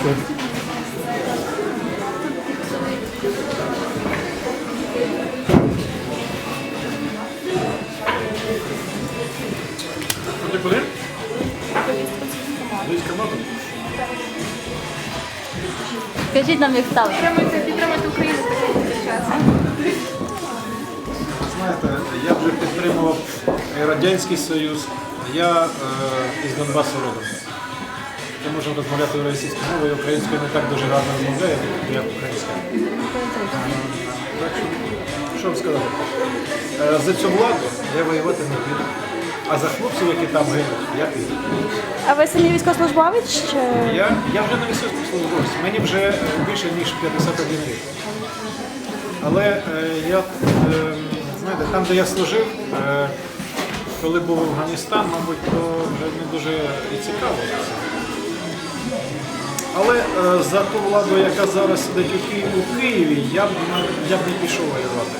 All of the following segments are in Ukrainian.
Gracias. Ти куди? Близько мати. Скажіть нам, як стало. Підтримуйте, підтримуйте Україну такий час. Знаєте, я вже підтримував і Радянський Союз. Я е, із Донбасу родом. Я можу розмовляти російською мовою, українською не так дуже гарно розмовляю, як українською. Так що, що вам сказати? Е, За цю владу я воювати не піду. А за хлопців, які там гинуть, я піду. А ви самі військовослужбовець? Чи... Я, я вже не військовослужбовець, мені вже е, більше ніж 51 рік. Але е, я, е, знаєте, там, де я служив, е, коли був Афганістан, мабуть, то вже не дуже і цікаво. Але е, за ту владу, яка зараз сидить у Києві, у Києві я б, я б не пішов воювати.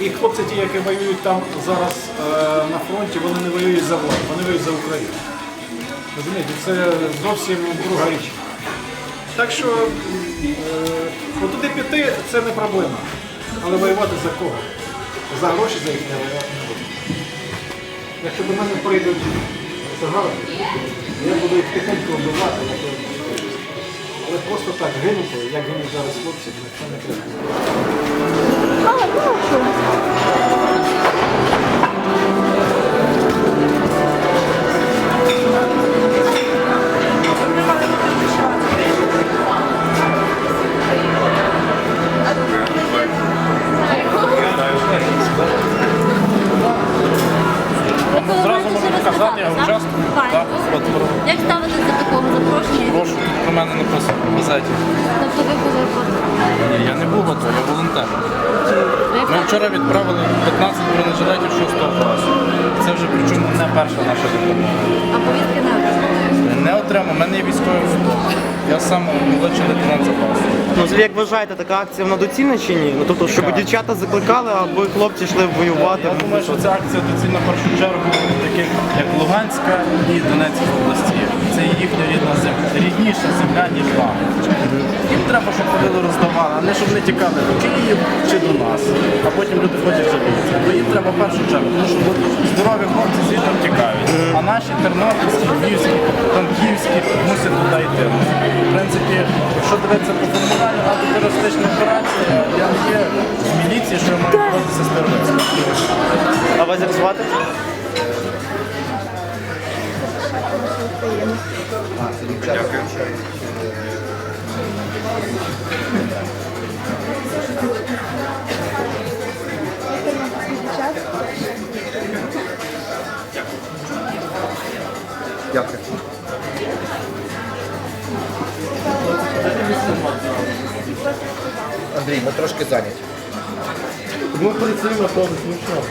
І хлопці ті, які воюють там зараз е, на фронті, вони не воюють за владу, вони воюють за Україну. Розумієте, це зовсім друга річ. Так що е, от туди піти це не проблема. Але воювати за кого? За гроші за їх я воювати не буду. Якщо до мене прийдуть цигари, я буду їх тихенько вбивати, але просто так гинути, як гинуть зараз хлопці, це не треба. Я. Як ставитесь до такого запрошення? Прошу, про мене написано в газеті. Тобто ви були готові? Ні, я не був готовий, я волонтер. Ми вчора відправили 15 бронежилетів 6 класу. Це вже причому не перша наша допомога. А повістки не отримали? Не отримав, у мене є військовий футбол. Я сам молодший лейтенант запасу. Ну, взагалі, як вважаєте, така акція вона доцільна чи ні? Ну тобто, щоб дівчата закликали, аби хлопці йшли воювати. Я думаю, що ця акція доцільна в першу чергу таких, як Луганська і Донецька області. Це їхня рідна земля, рідніша земля, ніж вам. Їм треба, щоб ходили роздавали, а не щоб не тікали до Київ чи до нас. А потім люди ходять жаліються. То їм треба в першу чергу, тому що здорові хлопці звідти втікають. А наші тернопільські, львівські, франківські дивитися по формуванню антитерористичної операції, я не є з міліції, що я маю боротися з терористами. А вас як звати? Дякую. Андрій, ми трошки зайняті. Ми працюємо, то смішно.